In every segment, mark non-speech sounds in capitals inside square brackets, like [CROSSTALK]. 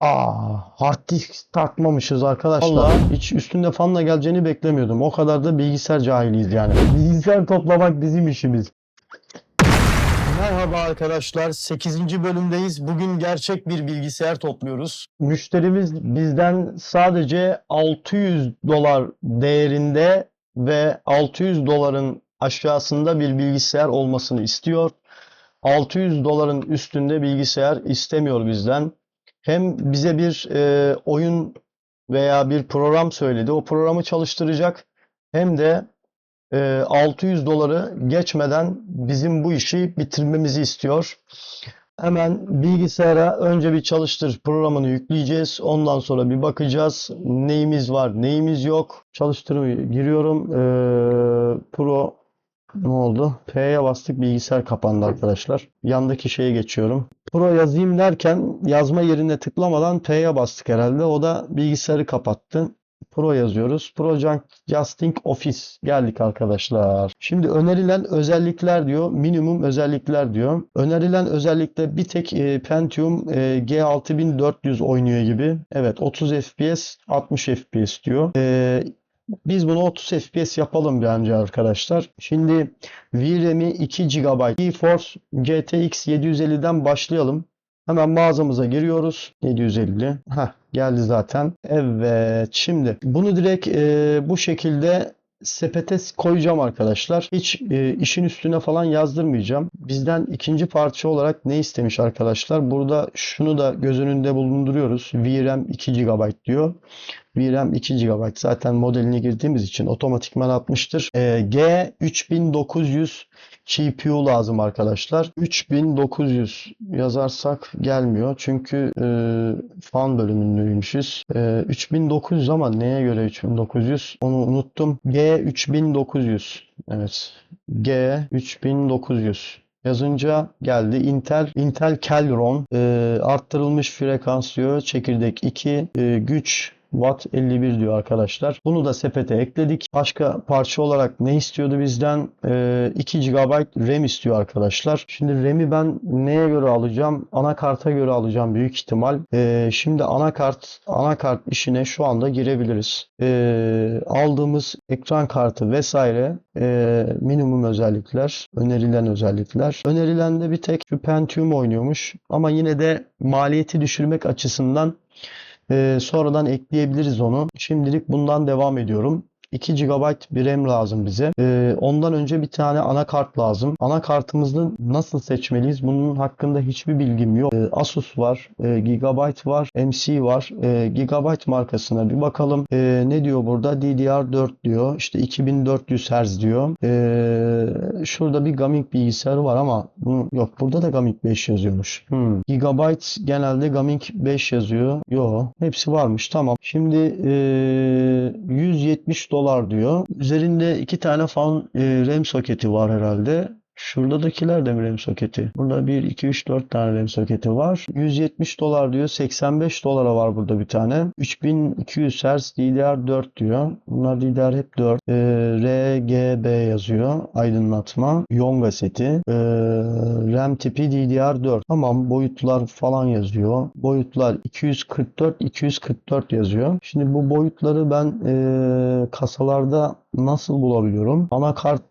Aa, hard disk takmamışız arkadaşlar. Vallahi hiç üstünde fanla geleceğini beklemiyordum. O kadar da bilgisayar cahiliyiz yani. Bilgisayar toplamak bizim işimiz. Merhaba arkadaşlar. 8. bölümdeyiz. Bugün gerçek bir bilgisayar topluyoruz. Müşterimiz bizden sadece 600 dolar değerinde ve 600 doların aşağısında bir bilgisayar olmasını istiyor. 600 doların üstünde bilgisayar istemiyor bizden. Hem bize bir e, oyun veya bir program söyledi. O programı çalıştıracak. Hem de e, 600 doları geçmeden bizim bu işi bitirmemizi istiyor. Hemen bilgisayara önce bir çalıştır programını yükleyeceğiz. Ondan sonra bir bakacağız. Neyimiz var, neyimiz yok. Çalıştırmaya giriyorum. E, Pro ne oldu? P'ye bastık bilgisayar kapandı arkadaşlar. Yandaki şeye geçiyorum. Pro yazayım derken yazma yerine tıklamadan P'ye bastık herhalde. O da bilgisayarı kapattı. Pro yazıyoruz. Project Justing Office geldik arkadaşlar. Şimdi önerilen özellikler diyor. Minimum özellikler diyor. Önerilen özellikle bir tek e, Pentium e, G6400 oynuyor gibi. Evet 30 FPS 60 FPS diyor. E, biz bunu 30 FPS yapalım bence arkadaşlar. Şimdi VRAM'i 2 GB. GeForce GTX 750'den başlayalım. Hemen mağazamıza giriyoruz. 750. Heh, geldi zaten. Evet. Şimdi bunu direkt e, bu şekilde sepete koyacağım arkadaşlar. Hiç e, işin üstüne falan yazdırmayacağım. Bizden ikinci parça olarak ne istemiş arkadaşlar? Burada şunu da göz önünde bulunduruyoruz. VRAM 2 GB diyor. VRAM 2 GB. Zaten modelini girdiğimiz için otomatikman atmıştır. E, G3900 GPU lazım arkadaşlar. 3900 yazarsak gelmiyor. Çünkü e, fan bölümündeymişiz. E, 3900 ama neye göre 3900? Onu unuttum. G3900. Evet. G3900. Yazınca geldi. Intel Intel Celeron e, arttırılmış frekans diyor. Çekirdek 2 e, güç Watt 51 diyor arkadaşlar. Bunu da sepete ekledik. Başka parça olarak ne istiyordu bizden? Ee, 2 GB RAM istiyor arkadaşlar. Şimdi RAM'i ben neye göre alacağım? Anakarta göre alacağım büyük ihtimal. Ee, şimdi anakart anakart işine şu anda girebiliriz. Ee, aldığımız ekran kartı vesaire e, minimum özellikler, önerilen özellikler. Önerilen de bir tek şu Pentium oynuyormuş. Ama yine de maliyeti düşürmek açısından ee, sonradan ekleyebiliriz onu. Şimdilik bundan devam ediyorum. 2 GB bir RAM lazım bize. Ee, ondan önce bir tane anakart lazım. Anakartımızı nasıl seçmeliyiz? Bunun hakkında hiçbir bilgim yok. Ee, Asus var, e, Gigabyte var, MC var. E, Gigabyte markasına bir bakalım. E, ne diyor burada? DDR4 diyor. İşte 2400 Hz diyor. E, şurada bir Gaming bilgisayarı var ama bunu, yok burada da Gaming 5 yazıyormuş. Hmm. Gigabyte genelde Gaming 5 yazıyor. Yok. Hepsi varmış. Tamam. Şimdi e, 170 dolar diyor. Üzerinde iki tane fan e, RAM soketi var herhalde. Şuradakiler de mi RAM soketi? Burada 1, 2, 3, 4 tane RAM soketi var. 170 dolar diyor. 85 dolara var burada bir tane. 3200 Hz DDR4 diyor. Bunlar DDR hep 4. Ee, RGB yazıyor. Aydınlatma. Yonga seti. Ee, RAM tipi DDR4. Tamam boyutlar falan yazıyor. Boyutlar 244 244 yazıyor. Şimdi bu boyutları ben ee, kasalarda nasıl bulabiliyorum? Anakart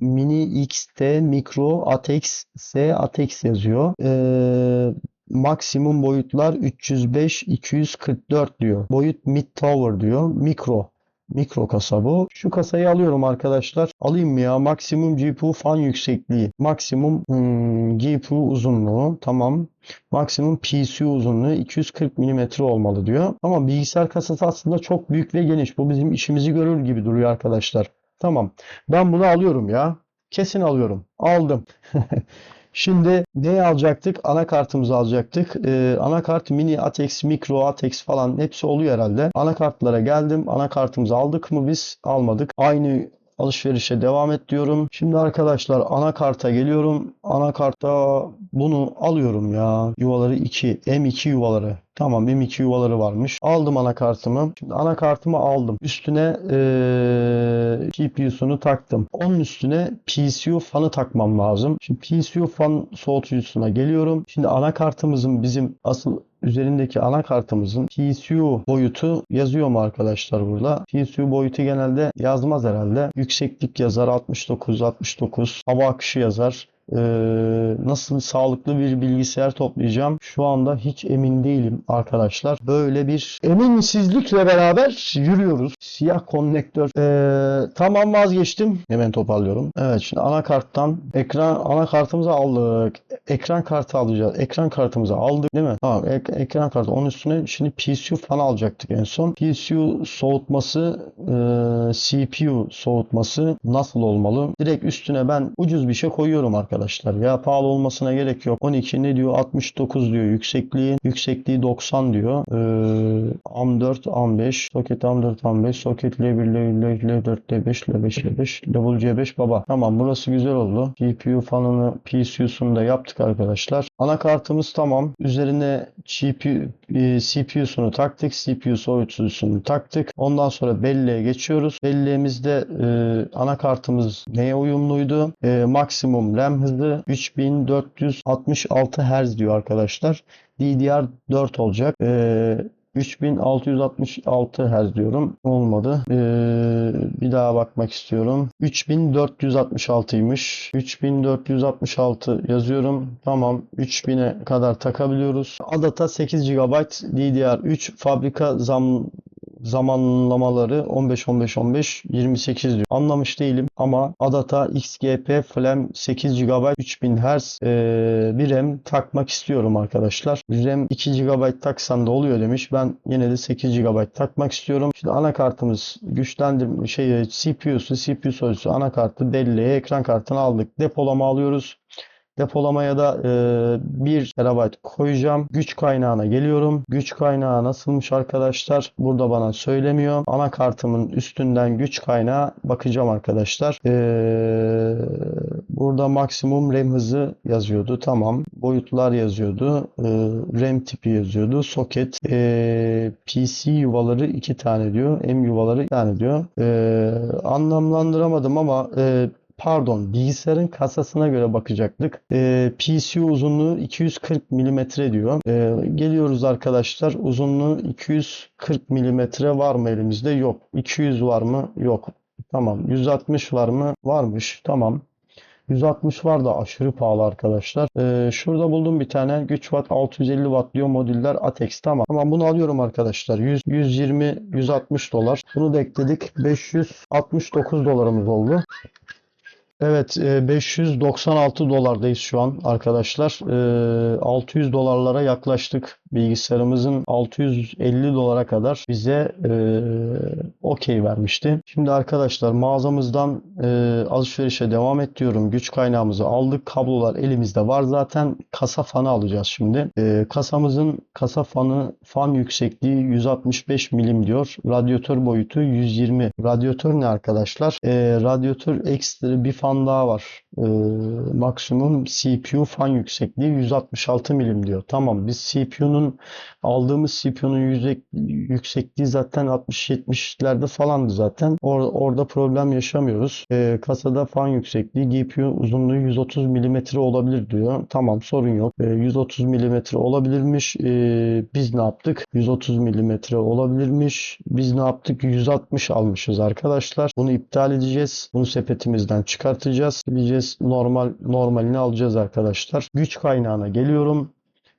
Mini XT Micro ATX S ATX yazıyor. Ee, maksimum boyutlar 305 244 diyor. Boyut mid tower diyor. Mikro. Mikro kasa bu. Şu kasayı alıyorum arkadaşlar. Alayım mı ya? Maksimum GPU fan yüksekliği. Maksimum hmm, GPU uzunluğu. Tamam. Maksimum PCU uzunluğu 240 mm olmalı diyor. Ama bilgisayar kasası aslında çok büyük ve geniş. Bu bizim işimizi görür gibi duruyor arkadaşlar. Tamam. Ben bunu alıyorum ya. Kesin alıyorum. Aldım. [LAUGHS] Şimdi ne alacaktık? Anakartımızı alacaktık. Ee, anakart mini ATX, mikro ATX falan hepsi oluyor herhalde. Anakartlara geldim. Anakartımızı aldık mı biz? Almadık. Aynı alışverişe devam et diyorum. Şimdi arkadaşlar anakarta geliyorum. Anakartta bunu alıyorum ya. Yuvaları 2. M2 yuvaları. Tamam M2 yuvaları varmış. Aldım anakartımı. Şimdi anakartımı aldım. Üstüne GPU'sunu taktım. Onun üstüne PCU fanı takmam lazım. Şimdi PCU fan soğutucusuna geliyorum. Şimdi anakartımızın bizim asıl üzerindeki anakartımızın PSU boyutu yazıyor mu arkadaşlar burada? PSU boyutu genelde yazmaz herhalde. Yükseklik yazar 69 69. Hava akışı yazar. Ee, nasıl sağlıklı bir bilgisayar toplayacağım şu anda hiç emin değilim arkadaşlar. Böyle bir eminsizlikle beraber yürüyoruz. Siyah konnektör. Ee, tamam vazgeçtim. Hemen toparlıyorum. Evet şimdi anakarttan ekran anakartımızı aldık. Ekran kartı alacağız. Ekran kartımızı aldık değil mi? Tamam ek- ekran kartı. Onun üstüne şimdi PSU fan alacaktık en son. PSU soğutması e, CPU soğutması nasıl olmalı? Direkt üstüne ben ucuz bir şey koyuyorum arkadaşlar. Ya pahalı olmasına gerek yok. 12 ne diyor? 69 diyor yüksekliği. Yüksekliği 90 diyor. Ee, AM4, AM5, soket AM4, AM5, soket L1, L1, L4, L5, L5, L5, Level C5 baba. Tamam burası güzel oldu. GPU fanını, PSU'sunu da yaptık arkadaşlar. Anakartımız tamam. Üzerine GPU, e, CPU'sunu taktık. CPU soğutucusunu taktık. Ondan sonra belleğe geçiyoruz. Belleğimizde e, anakartımız neye uyumluydu? E, maksimum RAM hızı 3466 Hz diyor arkadaşlar. DDR4 olacak. E, 3666 Hz diyorum. Olmadı. Ee, bir daha bakmak istiyorum. 3466'ymış. 3466 yazıyorum. Tamam. 3000'e kadar takabiliyoruz. Adata 8 GB DDR3 fabrika zam zamanlamaları 15 15 15 28 diyor. Anlamış değilim ama Adata XGP Flam 8 GB 3000 Hz e, bir RAM takmak istiyorum arkadaşlar. RAM 2 GB taksan da oluyor demiş. Ben yine de 8 GB takmak istiyorum. Şimdi anakartımız güçlendirme şey CPU'su, CPU sözcüsü, anakartı, belleğe, ekran kartını aldık. Depolama alıyoruz. Depolamaya da e, 1 TB koyacağım. Güç kaynağına geliyorum. Güç kaynağı nasılmış arkadaşlar? Burada bana söylemiyor. Anakartımın üstünden güç kaynağı bakacağım arkadaşlar. E, burada maksimum RAM hızı yazıyordu. Tamam. Boyutlar yazıyordu. E, RAM tipi yazıyordu. Soket. E, PC yuvaları 2 tane diyor. M yuvaları 2 tane diyor. E, anlamlandıramadım ama e, Pardon, bilgisayarın kasasına göre bakacaktık. Ee, PCU uzunluğu 240 mm diyor. Ee, geliyoruz arkadaşlar. Uzunluğu 240 mm var mı elimizde? Yok. 200 var mı? Yok. Tamam. 160 var mı? Varmış. Tamam. 160 var da aşırı pahalı arkadaşlar. Ee, şurada buldum bir tane güç watt 650 watt diyor modüller Atex tamam. Tamam bunu alıyorum arkadaşlar. 100, 120 160 dolar. Bunu da ekledik. 569 dolarımız oldu. Evet, e, 596 dolardayız şu an arkadaşlar. E, 600 dolarlara yaklaştık. Bilgisayarımızın 650 dolara kadar bize e, okey vermişti. Şimdi arkadaşlar mağazamızdan e, alışverişe devam et diyorum. Güç kaynağımızı aldık. Kablolar elimizde var zaten. Kasa fanı alacağız şimdi. E, kasamızın kasa fanı fan yüksekliği 165 milim diyor. Radyatör boyutu 120. Radyatör ne arkadaşlar? E, radyatör ekstra bir fan daha var. E, maksimum CPU fan yüksekliği 166 milim diyor. Tamam biz CPU'nun aldığımız CPU'nun yüksekliği zaten 60-70'lerde falandı zaten. Or- orada problem yaşamıyoruz. E, kasada fan yüksekliği GPU uzunluğu 130 mm olabilir diyor. Tamam sorun yok. E, 130 mm olabilirmiş. E, biz ne yaptık? 130 mm olabilirmiş. Biz ne yaptık? 160 almışız arkadaşlar. Bunu iptal edeceğiz. Bunu sepetimizden çıkartacağız. Gideceğiz normal normalini alacağız arkadaşlar. Güç kaynağına geliyorum.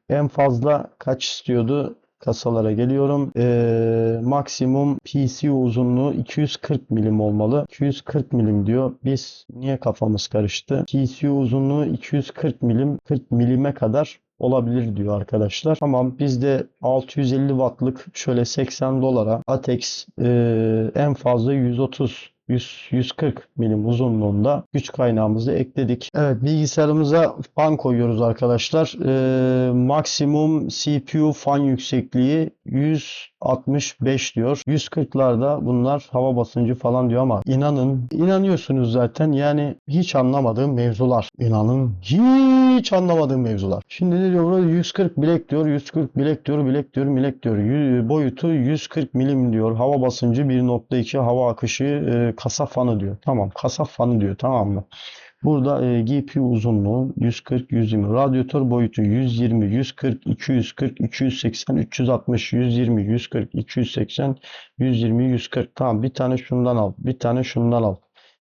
En fazla kaç istiyordu? Kasalara geliyorum. Ee, maksimum PC uzunluğu 240 milim olmalı. 240 milim diyor. Biz niye kafamız karıştı? PC uzunluğu 240 milim 40 milime kadar olabilir diyor arkadaşlar. Tamam biz de 650 wattlık şöyle 80 dolara Atex e, en fazla 130 100, 140 milim uzunluğunda güç kaynağımızı ekledik. Evet bilgisayarımıza fan koyuyoruz arkadaşlar. Ee, maksimum CPU fan yüksekliği 165 diyor. 140'larda bunlar hava basıncı falan diyor ama inanın inanıyorsunuz zaten yani hiç anlamadığım mevzular. İnanın hiç anlamadığım mevzular. Şimdi ne diyor burada 140 bilek diyor 140 bilek diyor bilek diyor bilek diyor. Boyutu 140 milim diyor. Hava basıncı 1.2 hava akışı e, kasa fanı diyor. Tamam kasa fanı diyor tamam mı? Burada e, GPU uzunluğu 140 120, radyatör boyutu 120 140 240 280 360 120 140 280 120 140. Tamam bir tane şundan al. Bir tane şundan al.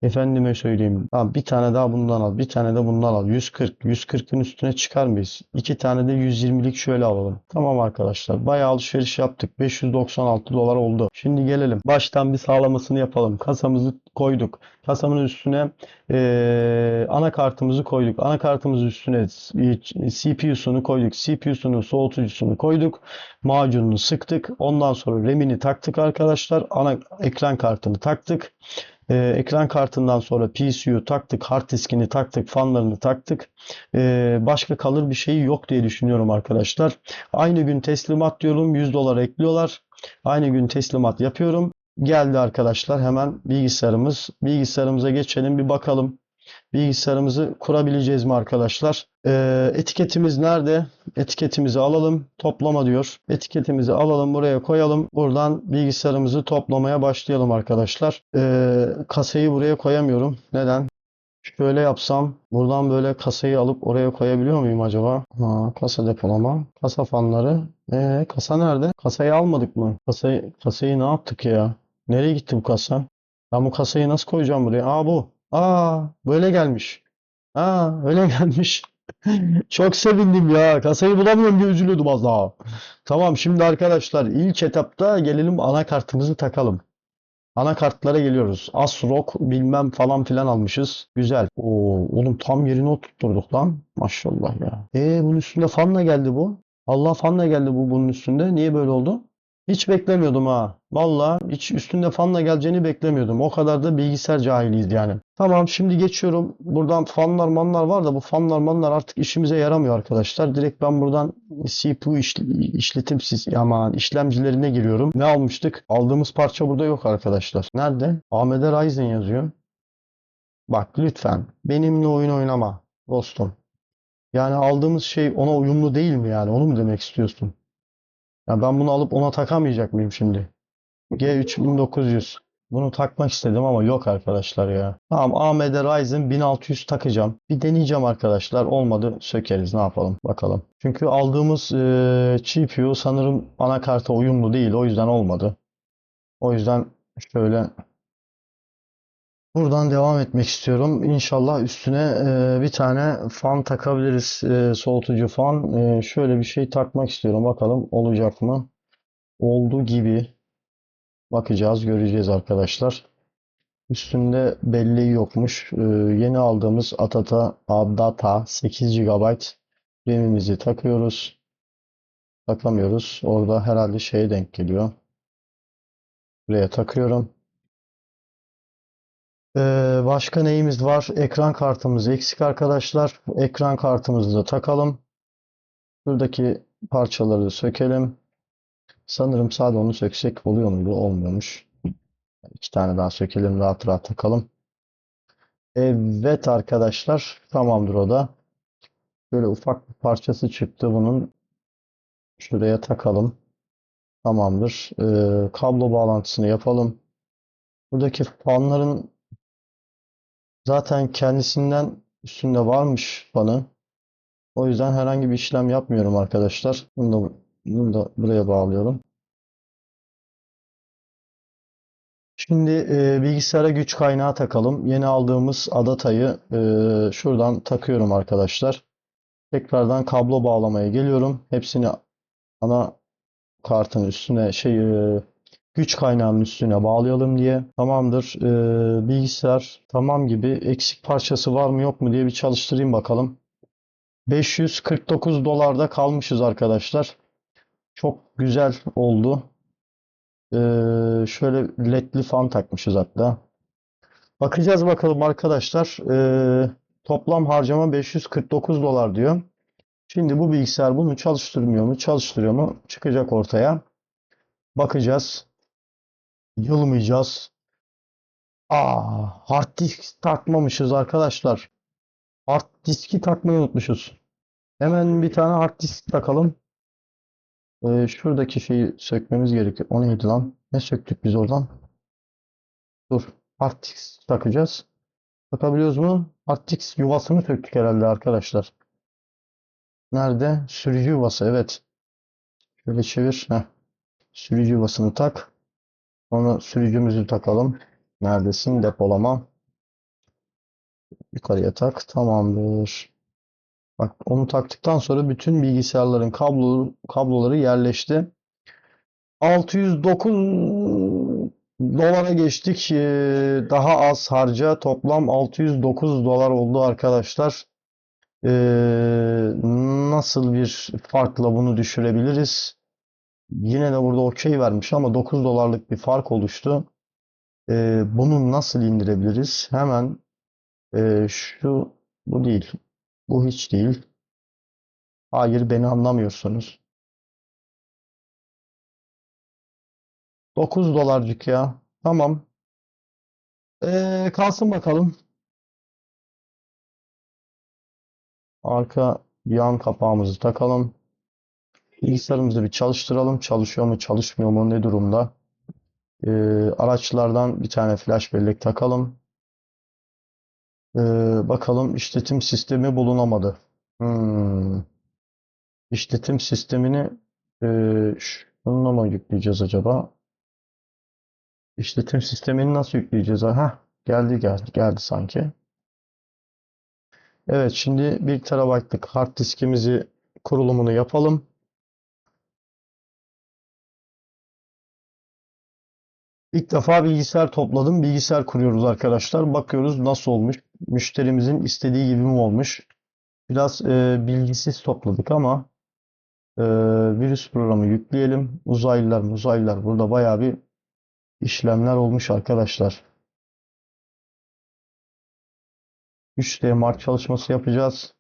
Efendime söyleyeyim. Tamam bir tane daha bundan al. Bir tane de bundan al. 140. 140'ın üstüne çıkar mıyız? İki tane de 120'lik şöyle alalım. Tamam arkadaşlar. Bayağı alışveriş yaptık. 596 dolar oldu. Şimdi gelelim. Baştan bir sağlamasını yapalım. Kasamızı koyduk. Kasamın üstüne eee anakartımızı koyduk. Anakartımızın üstüne CPU'sunu koyduk. CPU'sunu, soğutucusunu koyduk. Macununu sıktık. Ondan sonra RAM'ini taktık arkadaşlar. Ana ekran kartını taktık. Ee, ekran kartından sonra PCU taktık, hard diskini taktık, fanlarını taktık. Ee, başka kalır bir şey yok diye düşünüyorum arkadaşlar. Aynı gün teslimat diyorum, 100 dolar ekliyorlar. Aynı gün teslimat yapıyorum. Geldi arkadaşlar hemen bilgisayarımız. Bilgisayarımıza geçelim bir bakalım. Bilgisayarımızı kurabileceğiz mi arkadaşlar? Ee, etiketimiz nerede? Etiketimizi alalım. Toplama diyor. Etiketimizi alalım buraya koyalım. Buradan bilgisayarımızı toplamaya başlayalım arkadaşlar. Ee, kasayı buraya koyamıyorum. Neden? Şöyle yapsam buradan böyle kasayı alıp oraya koyabiliyor muyum acaba? Ha, kasa depolama. Kasa fanları. Ee, kasa nerede? Kasayı almadık mı? Kasayı, kasayı ne yaptık ya? Nereye gitti bu kasa? Ben bu kasayı nasıl koyacağım buraya? Aa bu. Aa böyle gelmiş. Aa öyle [LAUGHS] gelmiş. Çok sevindim ya. Kasayı bulamıyorum diye üzülüyordum az daha. Tamam şimdi arkadaşlar ilk etapta gelelim anakartımızı takalım. Anakartlara geliyoruz. ASRock bilmem falan filan almışız. Güzel. Oo, oğlum tam yerine oturtturduk lan. Maşallah ya. E bunun üstünde fanla geldi bu. Allah fanla geldi bu bunun üstünde. Niye böyle oldu? Hiç beklemiyordum ha. Valla hiç üstünde fanla geleceğini beklemiyordum. O kadar da bilgisayar cahiliyiz yani. Tamam şimdi geçiyorum. Buradan fanlar manlar var da bu fanlar manlar artık işimize yaramıyor arkadaşlar. Direkt ben buradan CPU işl- işletim aman işlemcilerine giriyorum. Ne almıştık? Aldığımız parça burada yok arkadaşlar. Nerede? AMD Ryzen yazıyor. Bak lütfen benimle oyun oynama dostum. Yani aldığımız şey ona uyumlu değil mi yani? Onu mu demek istiyorsun? Ya ben bunu alıp ona takamayacak mıyım şimdi? G3900. Bunu takmak istedim ama yok arkadaşlar ya. Tamam AMD Ryzen 1600 takacağım. Bir deneyeceğim arkadaşlar. Olmadı sökeriz. Ne yapalım? Bakalım. Çünkü aldığımız eee GPU sanırım anakarta uyumlu değil. O yüzden olmadı. O yüzden şöyle buradan devam etmek istiyorum. İnşallah üstüne eee, bir tane fan takabiliriz. Eee, soğutucu fan. Eee, şöyle bir şey takmak istiyorum. Bakalım olacak mı? Oldu gibi. Bakacağız, göreceğiz arkadaşlar. Üstünde belleği yokmuş. Ee, yeni aldığımız Atata Adata 8 GB RAM'imizi takıyoruz. Takamıyoruz. Orada herhalde şeye denk geliyor. Buraya takıyorum. Ee, başka neyimiz var? Ekran kartımız eksik arkadaşlar. Ekran kartımızı da takalım. Buradaki parçaları sökelim. Sanırım sadece onu söksek oluyor muydu? Olmuyormuş. İki tane daha sökelim rahat rahat takalım. Evet arkadaşlar tamamdır o da. Böyle ufak bir parçası çıktı bunun. Şuraya takalım. Tamamdır. Ee, kablo bağlantısını yapalım. Buradaki fanların zaten kendisinden üstünde varmış fanı. O yüzden herhangi bir işlem yapmıyorum arkadaşlar. Bunu da, bunu da buraya bağlıyorum. Şimdi e, bilgisayara güç kaynağı takalım. Yeni aldığımız Adata'yı e, şuradan takıyorum arkadaşlar. Tekrardan kablo bağlamaya geliyorum. Hepsini ana kartın üstüne şey e, güç kaynağının üstüne bağlayalım diye. Tamamdır. E, bilgisayar tamam gibi. Eksik parçası var mı yok mu diye bir çalıştırayım bakalım. 549 dolarda kalmışız arkadaşlar. Çok güzel oldu. Ee, şöyle ledli fan takmışız hatta. Bakacağız bakalım arkadaşlar. Ee, toplam harcama 549 dolar diyor. Şimdi bu bilgisayar bunu çalıştırmıyor mu? Çalıştırıyor mu? Çıkacak ortaya. Bakacağız. Yılmayacağız. Aa, hard disk takmamışız arkadaşlar. Hard diski takmayı unutmuşuz. Hemen bir tane hard disk takalım. Ee, şuradaki şeyi sökmemiz gerekiyor. O neydi lan? Ne söktük biz oradan? Dur. Hard disk takacağız. Bakabiliyoruz mu? Artix yuvasını söktük herhalde arkadaşlar. Nerede? Sürücü yuvası evet. Şöyle çevir. Heh. Sürücü yuvasını tak. Sonra sürücümüzü takalım. Neredesin? Depolama. Yukarıya tak. Tamamdır. Bak onu taktıktan sonra bütün bilgisayarların kablo, kabloları yerleşti. 609 dolara geçtik. Ee, Daha az harca toplam 609 dolar oldu arkadaşlar. Ee, nasıl bir farkla bunu düşürebiliriz? Yine de burada okey vermiş ama 9 dolarlık bir fark oluştu. Ee, bunu nasıl indirebiliriz? Hemen e, şu bu değil. Bu hiç değil. Hayır beni anlamıyorsunuz. 9 dolarcık ya. Tamam. Ee, kalsın bakalım. Arka yan kapağımızı takalım. Bilgisayarımızı bir çalıştıralım. Çalışıyor mu, çalışmıyor mu, ne durumda? Ee, araçlardan bir tane flash bellek takalım. Ee, bakalım işletim sistemi bulunamadı. Hmm. İşletim sistemini e, şununla mı yükleyeceğiz acaba? İşletim sistemini nasıl yükleyeceğiz? Ha, geldi geldi geldi sanki. Evet, şimdi 1 terabaytlık hard diskimizi kurulumunu yapalım. İlk defa bilgisayar topladım. Bilgisayar kuruyoruz arkadaşlar. Bakıyoruz nasıl olmuş. Müşterimizin istediği gibi mi olmuş? Biraz e, bilgisiz topladık ama e, virüs programı yükleyelim. Uzaylılar, uzaylılar. Burada bayağı bir işlemler olmuş arkadaşlar. 3D Mark çalışması yapacağız.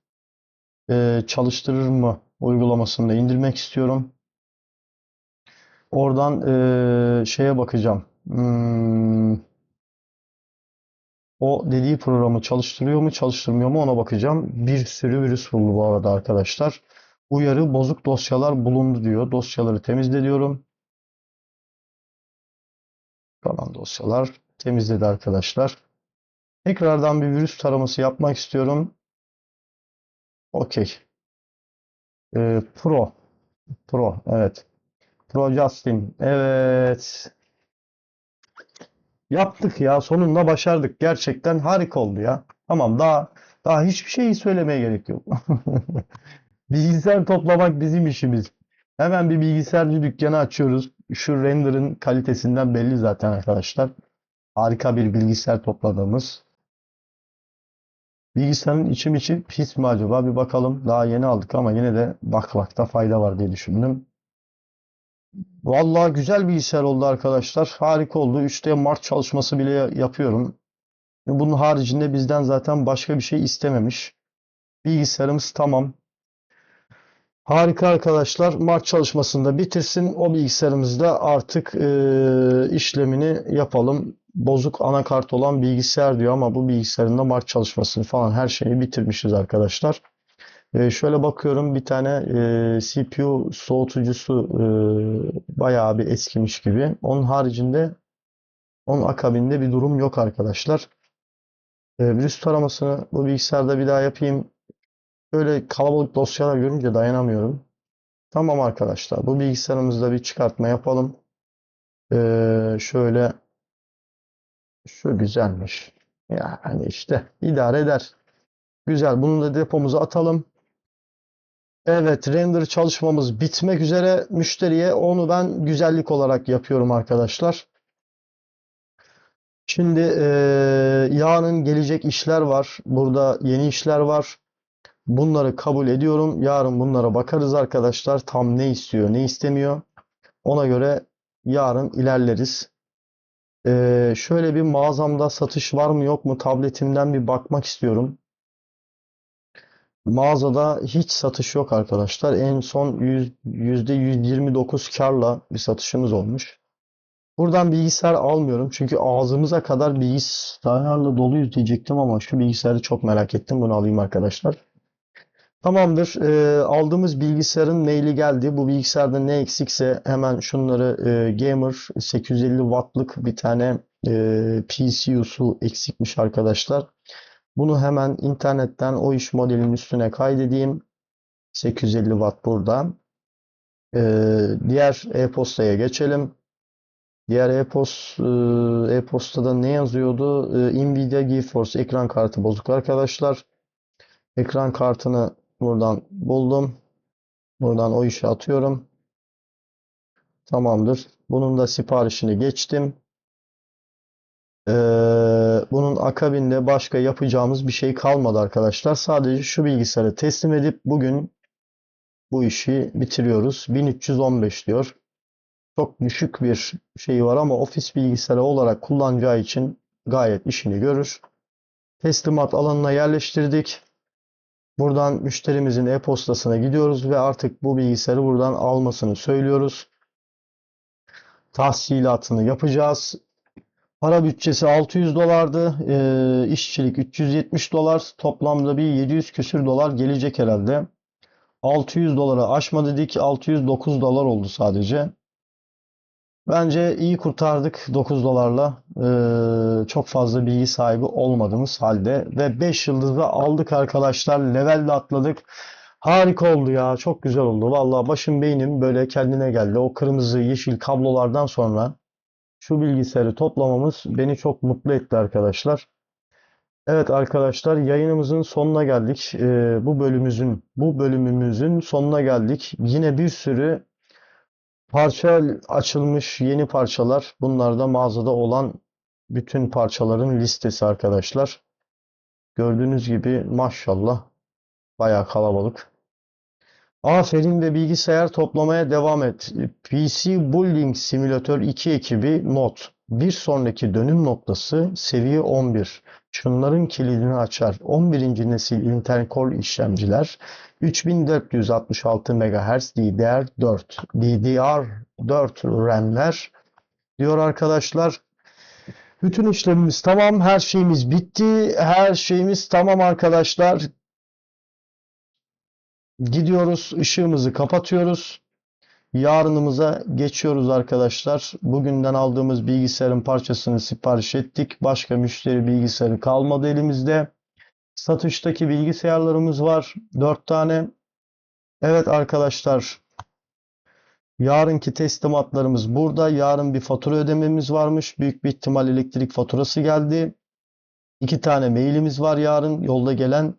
E, çalıştırır mı uygulamasını indirmek istiyorum. Oradan e, şeye bakacağım. Hmm, o dediği programı çalıştırıyor mu, çalıştırmıyor mu ona bakacağım. Bir sürü virüs buldu bu arada arkadaşlar. Uyarı bozuk dosyalar bulundu diyor. Dosyaları temizle diyorum. Kalan dosyalar temizledi arkadaşlar. Tekrardan bir virüs taraması yapmak istiyorum. Okey. Ee, Pro. Pro. Evet. Pro Justin. Evet. Yaptık ya. Sonunda başardık. Gerçekten harika oldu ya. Tamam daha daha hiçbir şey söylemeye gerek yok. [LAUGHS] Bilgisayar toplamak bizim işimiz. Hemen bir bilgisayarcı dükkanı açıyoruz. Şu render'ın kalitesinden belli zaten arkadaşlar. Harika bir bilgisayar topladığımız. Bilgisayarın içim içi pis mi acaba? Bir bakalım. Daha yeni aldık ama yine de bakmakta fayda var diye düşündüm. Vallahi güzel bilgisayar oldu arkadaşlar. Harika oldu. 3D Mark çalışması bile yapıyorum. Bunun haricinde bizden zaten başka bir şey istememiş. Bilgisayarımız tamam. Harika arkadaşlar. Mark çalışmasını da bitirsin. O bilgisayarımızda artık e, işlemini yapalım. Bozuk anakart olan bilgisayar diyor ama bu bilgisayarın da Mark çalışmasını falan her şeyi bitirmişiz arkadaşlar. E, şöyle bakıyorum bir tane e, CPU soğutucusu e, bayağı bir eskimiş gibi. Onun haricinde onun akabinde bir durum yok arkadaşlar. E, virüs taramasını bu bilgisayarda bir daha yapayım. Böyle kalabalık dosyalar görünce dayanamıyorum. Tamam arkadaşlar bu bilgisayarımızda bir çıkartma yapalım. E, şöyle şu güzelmiş. Yani işte idare eder. Güzel. Bunu da depomuza atalım. Evet, render çalışmamız bitmek üzere. Müşteriye onu ben güzellik olarak yapıyorum arkadaşlar. Şimdi eee yarın gelecek işler var. Burada yeni işler var. Bunları kabul ediyorum. Yarın bunlara bakarız arkadaşlar. Tam ne istiyor, ne istemiyor. Ona göre yarın ilerleriz. Eee, şöyle bir mağazamda satış var mı yok mu tabletimden bir bakmak istiyorum. Mağazada hiç satış yok arkadaşlar. En son yüz- %129 karla bir satışımız olmuş. Buradan bilgisayar almıyorum. Çünkü ağzımıza kadar bilgisayarla doluyuz diyecektim ama şu bilgisayarı çok merak ettim. Bunu alayım arkadaşlar. Tamamdır. Ee, aldığımız bilgisayarın maili geldi. Bu bilgisayarda ne eksikse hemen şunları e, Gamer 850 wattlık bir tane e, PCU'su eksikmiş arkadaşlar. Bunu hemen internetten o iş modelinin üstüne kaydedeyim. 850 Watt burada. Ee, diğer e-postaya geçelim. Diğer e, e-postada ne yazıyordu? Ee, Nvidia GeForce ekran kartı bozuk arkadaşlar. Ekran kartını buradan buldum. Buradan o işe atıyorum. Tamamdır. Bunun da siparişini geçtim. Ee, bunun akabinde başka yapacağımız bir şey kalmadı arkadaşlar. Sadece şu bilgisayarı teslim edip bugün bu işi bitiriyoruz. 1315 diyor. Çok düşük bir şey var ama ofis bilgisayarı olarak kullanacağı için gayet işini görür. Teslimat alanına yerleştirdik. Buradan müşterimizin e-postasına gidiyoruz ve artık bu bilgisayarı buradan almasını söylüyoruz. Tahsilatını yapacağız. Para bütçesi 600 dolardı. Ee, işçilik 370 dolar. Toplamda bir 700 küsür dolar gelecek herhalde. 600 dolara aşma dedik. 609 dolar oldu sadece. Bence iyi kurtardık 9 dolarla. Ee, çok fazla bilgi sahibi olmadığımız halde. Ve 5 yıldızda aldık arkadaşlar. Levelle atladık. Harika oldu ya. Çok güzel oldu. Vallahi başım beynim böyle kendine geldi. O kırmızı yeşil kablolardan sonra şu bilgisayarı toplamamız beni çok mutlu etti arkadaşlar. Evet arkadaşlar yayınımızın sonuna geldik. Ee, bu bölümümüzün bu bölümümüzün sonuna geldik. Yine bir sürü parça açılmış yeni parçalar. Bunlar da mağazada olan bütün parçaların listesi arkadaşlar. Gördüğünüz gibi maşallah bayağı kalabalık. Aferin ve bilgisayar toplamaya devam et. PC Building Simulator 2 ekibi not. Bir sonraki dönüm noktası seviye 11. Şunların kilidini açar. 11. nesil Intel Core işlemciler 3466 MHz DDR4 DDR4 RAM'ler diyor arkadaşlar. Bütün işlemimiz tamam. Her şeyimiz bitti. Her şeyimiz tamam arkadaşlar. Gidiyoruz, ışığımızı kapatıyoruz. Yarınımıza geçiyoruz arkadaşlar. Bugünden aldığımız bilgisayarın parçasını sipariş ettik. Başka müşteri bilgisayarı kalmadı elimizde. Satıştaki bilgisayarlarımız var. 4 tane. Evet arkadaşlar. Yarınki teslimatlarımız burada. Yarın bir fatura ödememiz varmış. Büyük bir ihtimal elektrik faturası geldi. İki tane mailimiz var yarın yolda gelen.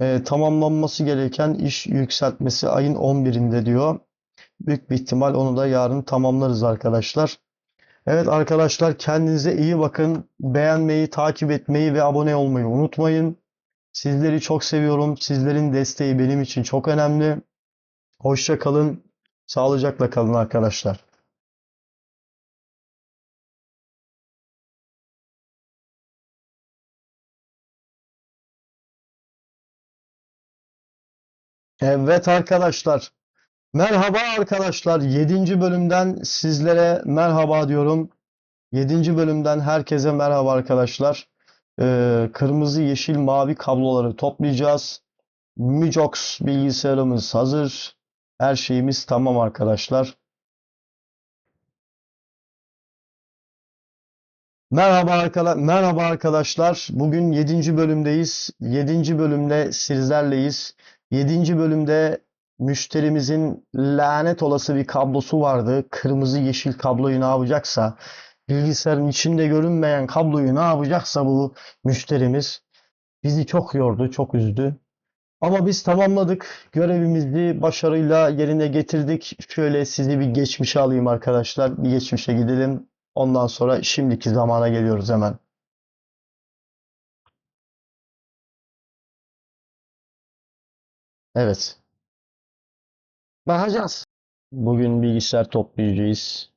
E, tamamlanması gereken iş yükseltmesi ayın 11'inde diyor. Büyük bir ihtimal onu da yarın tamamlarız arkadaşlar. Evet arkadaşlar kendinize iyi bakın. Beğenmeyi, takip etmeyi ve abone olmayı unutmayın. Sizleri çok seviyorum. Sizlerin desteği benim için çok önemli. Hoşça kalın. Sağlıcakla kalın arkadaşlar. Evet arkadaşlar. Merhaba arkadaşlar. 7. bölümden sizlere merhaba diyorum. 7. bölümden herkese merhaba arkadaşlar. Ee, kırmızı, yeşil, mavi kabloları toplayacağız. Mujox bilgisayarımız hazır. Her şeyimiz tamam arkadaşlar. Merhaba arkadaşlar. Merhaba arkadaşlar. Bugün 7. bölümdeyiz. 7. bölümde sizlerleyiz. 7. bölümde müşterimizin lanet olası bir kablosu vardı. Kırmızı yeşil kabloyu ne yapacaksa, bilgisayarın içinde görünmeyen kabloyu ne yapacaksa bu müşterimiz bizi çok yordu, çok üzdü. Ama biz tamamladık. Görevimizi başarıyla yerine getirdik. Şöyle sizi bir geçmişe alayım arkadaşlar. Bir geçmişe gidelim. Ondan sonra şimdiki zamana geliyoruz hemen. Evet. Bakacağız. Bugün bilgisayar toplayacağız.